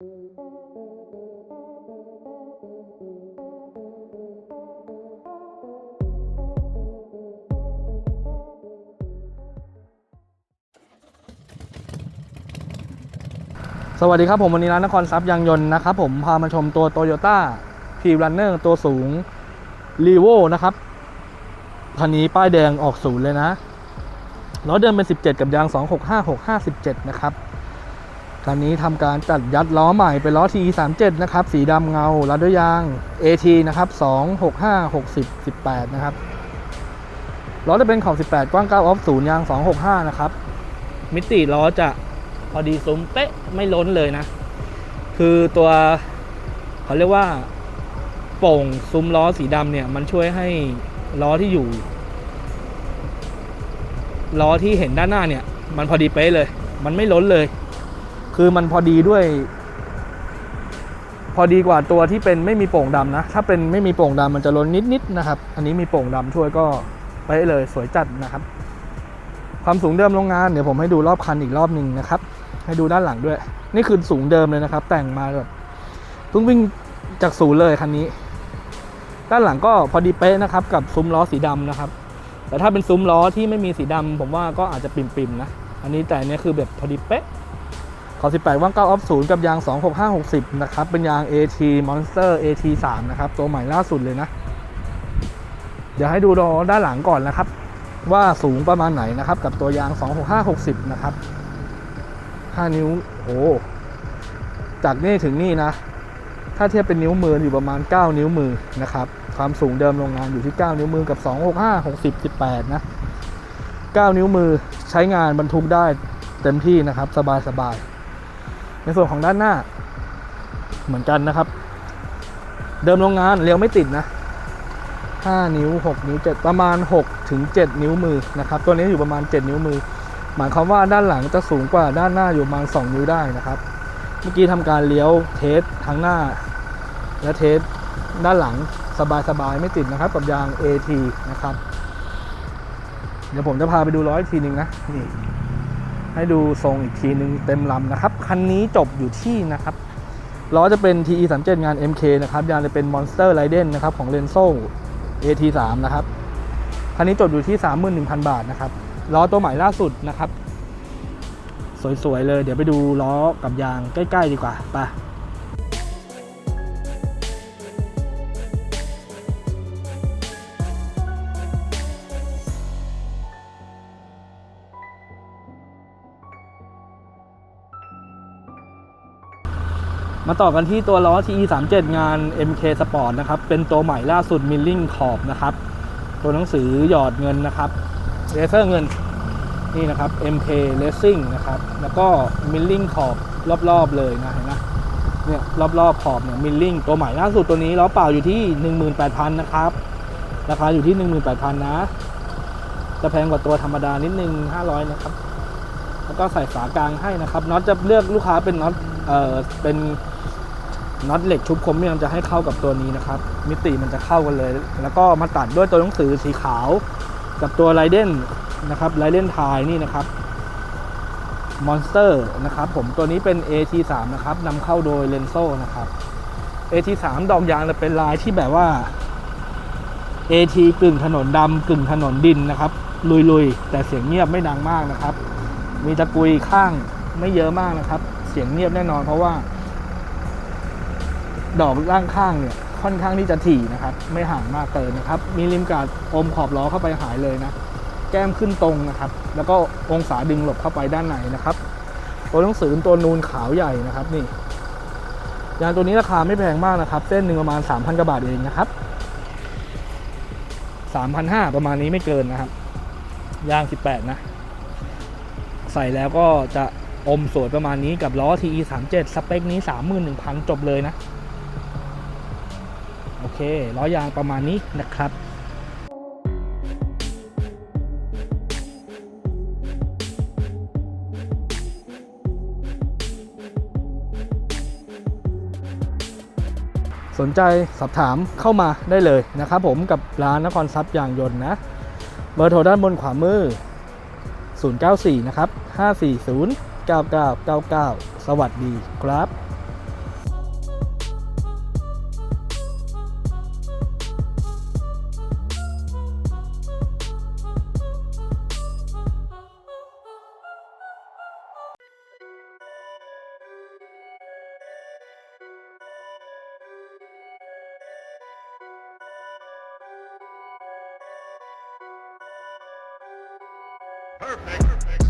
สวัสดีครับผมวันนี้ร้านนครทรัพย์ยางยนต์นะครับผมพามาชมตัว Toyota p r u n n e r ตัวสูง r e v o นะครับคันนี้ป้ายแดงออกศูนย์เลยนะล้อเดิมเป็น 17 กับยาง 265657 นะครับ คันนี้ทำการจัดยัดล้อใหม่เป็นล้อ T37 นะครับ สีดำเงารัดด้วยยาง AT นะครับ265 60 18 นะครับล้อจะเป็นขอบ 18 กว้าง 9 ออฟศูนย์ยาง 265 นะครับ มิติล้อจะพอดีซุ้มเป๊ะไม่ล้นเลยนะ คือตัวเขาเรียกว่าโป่งซุ้มล้อสีดำเนี่ย มันช่วยให้ล้อที่อยู่ ล้อที่เห็นด้านหน้าเนี่ย มันพอดีเป๊ะเลย มันไม่ล้นเลย คือมันพอดีด้วย พอดีกว่าตัวที่เป็นไม่มีโป่งดำนะ ถ้าเป็นไม่มีโป่งดำมันจะล้นนิดๆนะครับ อันนี้มีโป่งดำช่วยก็เป๊ะเลยสวยจัดนะครับ ความสูงเดิมโรงงานเดี๋ยวผมให้ดูรอบคันอีกรอบหนึ่งนะครับ ให้ดูด้านหลังด้วย นี่คือสูงเดิมเลยนะครับ แต่งมาแบบเพิ่งวิ่งจากศูนย์เลยคันนี้ ด้านหลังก็พอดีเป๊ะนะครับ กับซุ้มล้อสีดำนะครับ แต่ถ้าเป็นซุ้มล้อที่ไม่มีสีดำผมว่าก็อาจจะปิ่มๆนะ อันนี้แต่เนี้ยคือแบบพอดีเป๊ะ ขอ 18 ว่าง9ออฟศูนย์กับยาง 26560 นะครับ เป็นยาง AT Monster AT 3นะครับ ตัวใหม่ล่าสุดเลยนะ เดี๋ยวให้ดูล้อด้านหลังก่อนนะครับ ว่าสูงประมาณไหนนะครับ กับตัวยาง 26560 นะครับ 5 นิ้วโอ้จากนี่ถึงนี่นะ ถ้าเทียบเป็นนิ้วมืออยู่ประมาณ 9 นิ้วมือนะครับ ความสูงเดิมโรงงานอยู่ที่ 9 นิ้วมือกับ 265 60 18 นะ 9 นิ้วมือใช้งานบรรทุกได้เต็มที่นะครับ สบายสบาย ในส่วนของด้านหน้า เหมือนกันนะครับ เดิมโรงงานเลี้ยวไม่ติดนะ 5 นิ้ว 6 นิ้ว 7 ประมาณ 6 ถึง 7 นิ้วมือนะครับ ตัวนี้อยู่ประมาณ 7 นิ้วมือ หมายความว่าด้านหลังจะสูงกว่าด้านหน้าอยู่ประมาณ 2 นิ้วได้นะครับ เมื่อกี้ทำการเลี้ยวเทสทั้งหน้า และเทสด้านหลังสบายๆไม่ติดนะครับกับยาง AT นะครับ เดี๋ยวผมจะพาไปดูล้ออีกทีนึงนะนี่ ให้ดูทรงอีกทีหนึ่งเต็มลำนะครับ คันนี้จบอยู่ที่นะครับล้อจะเป็น TE 3 7งาน MK นะครับยางจะเป็น Monster r i d e n นะครับของ Lenso AT3 นะครับคันนี้จบอยู่ที่ 31,000 บาทนะครับล้อตัวใหม่ล่าสุดนะครับ สวยๆเลย เดี๋ยวไปดูล้อกับยางใกล้ ๆ ดีกว่าไป มาต่อกันที่ตัวล้อ TE 3 7งาน MK Sport นะครับ เป็นตัวใหม่ล่าสุด Milling ขอบนะครับ ตัวหนังสือหยอดเงินนะครับเลเซอร์เงินนี่นะครับ MK Racing นะครับ แล้วก็ Milling ขอบรอบๆเลยนะเห็นไหมเนี่ยรอบๆขอบเนี่ย Milling ตัวใหม่ล่าสุดตัวนี้ล้อเปล่าอยู่ที่ 18,000นะครับราคาอยู่ที่ 18,000นะ จะแพงกว่าตัวธรรมดานิดนึง 500 นะครับ แล้วก็ใส่ฝากลางให้นะครับน็อตจะเลือกลูกค้าเป็นน็อตเอ่อเป็น น็อตเหล็กชุบคมเมี่ยจะให้เข้ากับตัวนี้นะครับ มิติมันจะเข้ากันเลย แล้วก็มาตัดด้วยตัวหนังสือสีขาว กับตัวไรเดนนะครับไรเดนทายนี่นะครับมอนสเตอร์นะครับผมตัวนี้เป็น AT3 นะครับนำเข้าโดย Lenso นะครับ AT3 ดอกยางจะเป็นลายที่แบบว่า AT กึ่งถนนดำกึ่งถนนดินนะครับ ลุยๆ แต่เสียงเงียบไม่ดังมากนะครับ มีตะกุยข้างไม่เยอะมากนะครับ เสียงเงียบแน่นอนเพราะว่า ดอกล่างข้างเนี่ยค่อนข้างที่จะถี่นะครับ ไม่ห่างมากเกินนะครับ มีริมกาดอมขอบล้อเข้าไปหายเลยนะ แก้มขึ้นตรงนะครับ แล้วก็องศาดึงหลบเข้าไปด้านในนะครับ ตัวหนังสือตัวนูนขาวใหญ่นะครับนี่ยางตัวนี้ราคาไม่แพงมากนะครับ เส้นหนึ่งประมาณ 3,000กว่าบาทเองนะครับ3,500ประมาณนี้ไม่เกินนะครับ ยาง 18 นะ ใส่แล้วก็จะอมสวยประมาณนี้กับล้อ TE 3 7 สเปคนี้ 31,000 จบเลยนะ โอเคล้อยางประมาณนี้นะครับสนใจสอบถามเข้ามาได้เลยนะครับผมกับร้านนครทรัพย์ยางยนต์นะ เบอร์โทรด้านบนขวามือ 094 นะครับ 540 9999 สวัสดีครับ Perfect. Perfect.